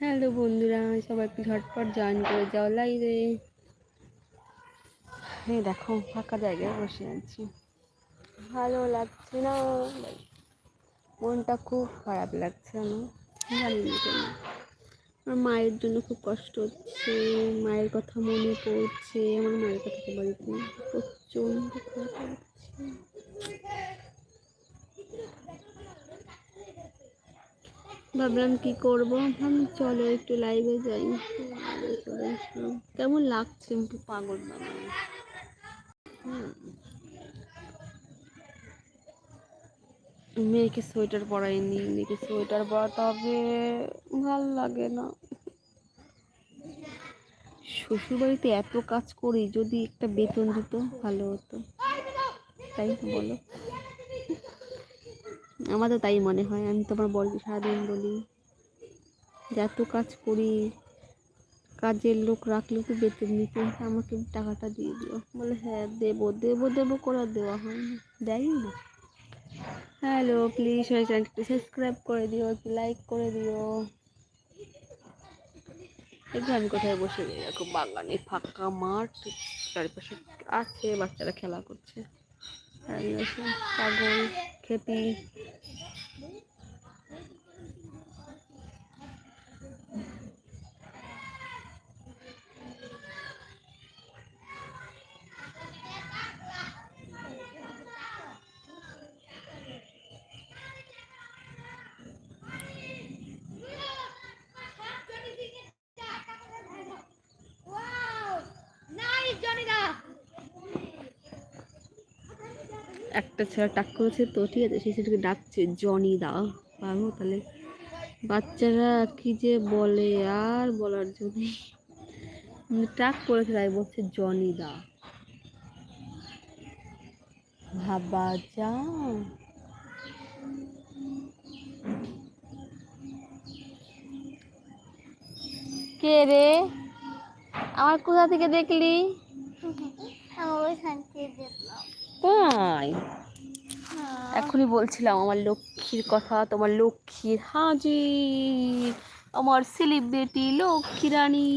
Hello বন্ধুরা সবাই ঝটপট জয়েন করে যাও লাইভে। এই দেখো, ফাঁকা জায়গায় বসে আছি। ভালো লাগছে না? মনটা খুব খারাপ লাগছে আমার। জানি না আমার মায়ের জন্য খুব কষ্ট হচ্ছে, মায়ের কথা মনে পড়ছে, আমার মায়ের কথা তো বাড়িতে প্রচণ্ড খারাপ লাগছে। ভাবলাম কি করব? ভাবলাম চলো একটু লাইভে যাই। কেমন লাগছে পাগল হুম। মেয়েকে সোয়েটার পরাইনি মেয়েকে সোয়েটার পরাতে হবে ভালো লাগে না। শ্বশুরবাড়িতে এত কাজ করি, যদি একটা বেতন দিত, ভালো হতো। তাই বলো। আমাদের তাই মনে হয়। আমি তোমার বলবি সারাদিন বলি, যে এত কাজ করি, কাজের লোক রাখলে তো বেতন নিতে আমাকে টাকাটা দিয়ে দিও। বলে হ্যাঁ দেবো দেবো দেবো করে দেওয়া হয় না দেয় না। হ্যালো প্লিজ সবাই চ্যানেলটি সাবস্ক্রাইব করে দিও, একটু লাইক করে দিও। একটু আমি কোথায় বসে দেখো, বাগানে ফাঁকা মাঠ, চারিপাশে আছে, বাচ্চারা খেলা করছে। পাগল। Kippy. একটা ছেলে টাক করেছে, তো ঠিক আছে সেই ছেলেকে ডাকছে, জনি দা পাবো তাহলে বাচ্চারা কি যে বলে, আর বলার জন্য। টাক করেছে, তাই বলছে, জনি দা ভাবা যা কে রে? আমার কোথা থেকে দেখলি? তাই? এখনই বলছিলাম আমার লক্ষ্মীর কথা তোমার লক্ষ্মীর হাজির আমার সেলিব্রিটি লক্ষ্মী রানী।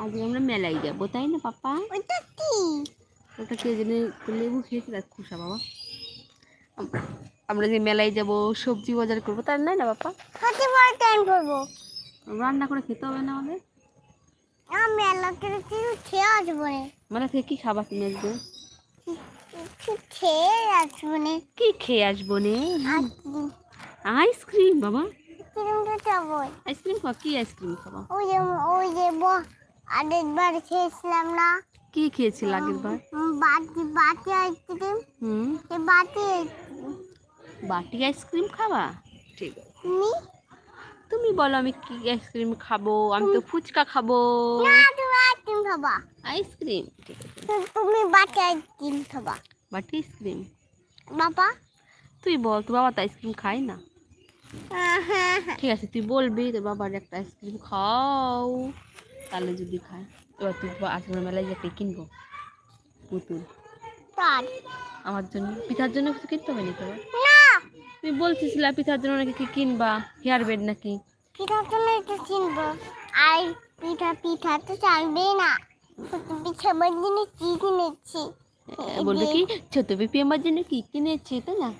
আজ আমরা মেলায় যাব তাই না পাপা? ওটা কি? জেনে লেবু খেয়েছি দেখ খুশা বাবা। আমরা যে মেলায় যাব সবজি বাজার করব তাই নাই না বাপা করব? রান্না করে খেতে হবে না আমাদের? কিছু খেয়ে আসব না মেলা থেকে কি খাবার কিনে আসবে খেয়ে আসব না? কি খেয়ে আসব নে? Ice cream. আইসক্রিম বাবা। আইসক্রিম কি আইসক্রিম খাবা? ওই যে ওই যে খেয়েছিলাম না। কি খেয়েছিল আগের বার উম, বাটি বাটি আইসক্রিম। হুম। বাটি বাটি আইসক্রিম খাবা? ঠিক আছে। তুমি? তুমি বলো আমি কি আইসক্রিম খাব? আমি তো ফুচকা খাব। না তুমি আইসক্রিম খাবা। আইসক্রিম ঠিক আছে। তুমি বাটি আইসক্রিম খাবা। বাটি আইসক্রিম? বাবা? তুই বল তোর বাবা তো আইসক্রিম খায় না। ঠিক আছে তুই বলবি তোর বাবার একটা আইসক্রিম খাও। তাহলে যদি খায় এবার তুই আজকের মেলায় যে একটা কিনবো পুতুল। তার। আমার জন্য পিঠার জন্য কিছু কিনতে হবে নাকি না। তুমি বলছিস পিঠার জন্য নাকি কি কিনবা? হেয়ার বেড নাকি? পিঠার জন্য একটু কিনবো। আর পিঠা পিঠা তো চালবে না। পিঠা জন্য কি কিনেছি? বলবে কি? ছোট পিপি আমার জন্য কি কিনেছে তাই না?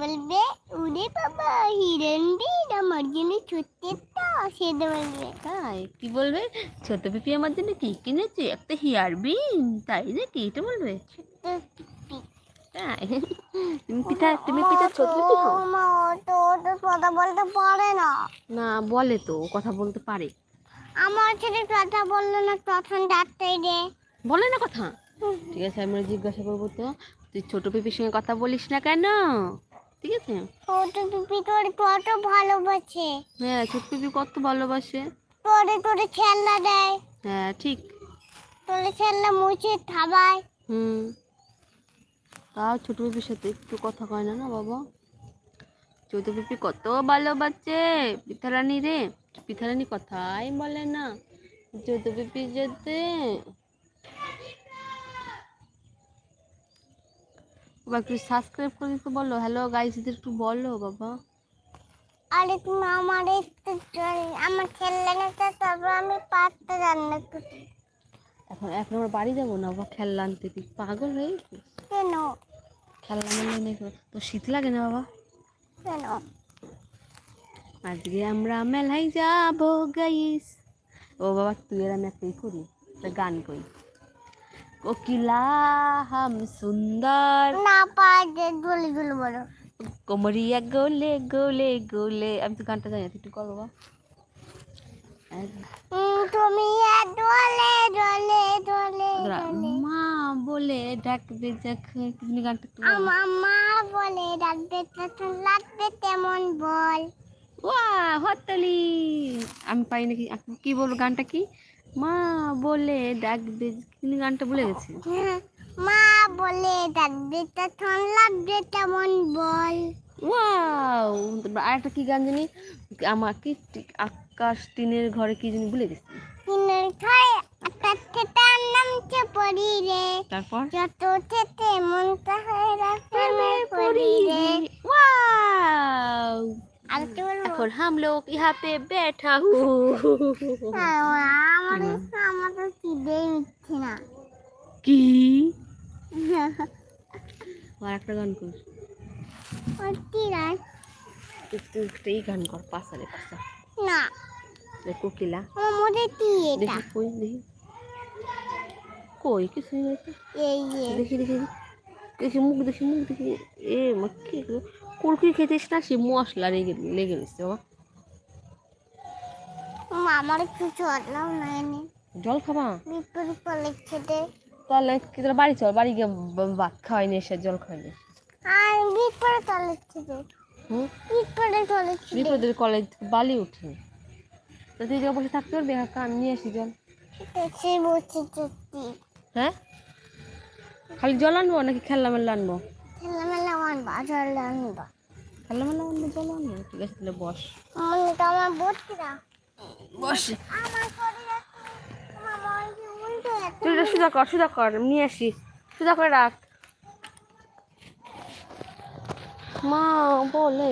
বলবে উরে বাবা হিরণ দিন আমার জন্য ছোট্ট একটা সেটা বলবে। তাই? কি বলবে? ছোট পিপি আমার জন্য কি কিনেছে? একটা হেয়ার বিন তাই নাকি? এটা বলবে? তাই? তুমি পিঠা তুমি পিঠা ছোট পিপি খাও? মা তো তো কথা বলতে পারে না। না বলে তো কথা বলতে পারে। আমার ছেলে কথা বলল না তখন ডাক্তার রে বলে না কথা? ঠিক আছে আমি জিজ্ঞাসা করব তো তুই ছোট পিপির সঙ্গে কথা বলিস না কেন? ঠিক আছে? ছোট টুপি তোর কত ভালোবাসে। হ্যাঁ ছোট পিপি কত ভালোবাসে। তোরে তোরে খেলনা দেয়। হ্যাঁ ঠিক। তোরে খেলনা মুছে থাবায় হুম। তাও ছোট পিপির সাথে একটু কথা কয় না না বাবা? ছোট পিপি কত ভালোবাসে পিথারানি রে। পিথারানি কথাই বলে না। ছোট পিপি যেতে। বাবা একটু সাবস্ক্রাইব করে দিতে বলো। হ্যালো গাইস একটু বলো বাবা। আরে তুমি আমার একটু আমার তো তারপর আমি পাততে রান্না করি এখন এখন আমরা বাড়ি যাব না বাবা খেলনা আনতে। তুই পাগল হয়ে? কেন? খেলনা আনলে তো শীত লাগে না বাবা? কেন? আজকে আমরা মেলায় যাব গাইস ও বাবা তুই আর আমি একটাই করি গান করি। কোকিলা হাম সুন্দর। না পারে গলি গলি বলো কোমরিয়া গোলে গোলে গোলে। আমি তো গানটা জানি একটু কর বাবা। তুমি ডলে ডলে ডলে মা বলে ডাকবে যখন। তুমি গানটা মা বলে ডাকবে তখন লাগবে তেমন বল। ওয়া হতালি আমি পাই নাকি কি বলব গানটা কি? মা বলে ডাকবে তুমি গানটা ভুলে গেছি। মা বলে ডাকবে তখন লাগবে তেমন বল। ওয়াও আরেকটা কি গান জানি? আমার কি আকাশ টিনের ঘরে কি জানি ভুলে গেছি। কিনের খায় একটা থেতার নামছে পড়ি রে? তারপর? যত থেতে মন তাহায় রাখবে পড়ি রে ওয়াও আর কি বলব এখন हम लोग यहाँ पे बैठा हूँ আমার আমার তো চিদেই মিথ্ছে না কি আর একটা গান কর সত্যি রাই একটু একটু এই গান কর পাশারে পাশা না কোকিলা আমার মনে কি এটা দেখি কই দেখি কই কিছুই নেই তো। এই যে দেখি দেখি দেখি মুখ দেখি মুখ দেখি এ মা কি কুরকুরি খেতেস না সে মশলা লেগে লেগে রয়েছে বাবা। মা, আমার একটু চলাও না। এনে জল খাবা? বিপরীত কলে খেতে। তাহলে কি তোরা বাড়ি চল বাড়ি গিয়ে ভাত খাওয়াই নিয়ে এসে জল খাওয়াই নিয়ে। আর বিপরীত কলে খেতে হুম? বিপরীত খেতে কলেজ বালি উঠে। তো তুই যখন বসে থাকতে পারবি হ্যাঁ কান নিয়ে আসি জল। হ্যাঁ? খালি জল আনব নাকি খেলনা মেলা আনব? ছেলেমেলা আমার বাজার আনবা ভালো আনব চলো আনব ঠিক আছে তাহলে বস। তো আমার বসছিরা বস। আমার শরীরে আমার মনে উল্টো তুই এটা সুদা কর সুদা কর নিয়ে আসি সুদা করে রাখ। মা বলে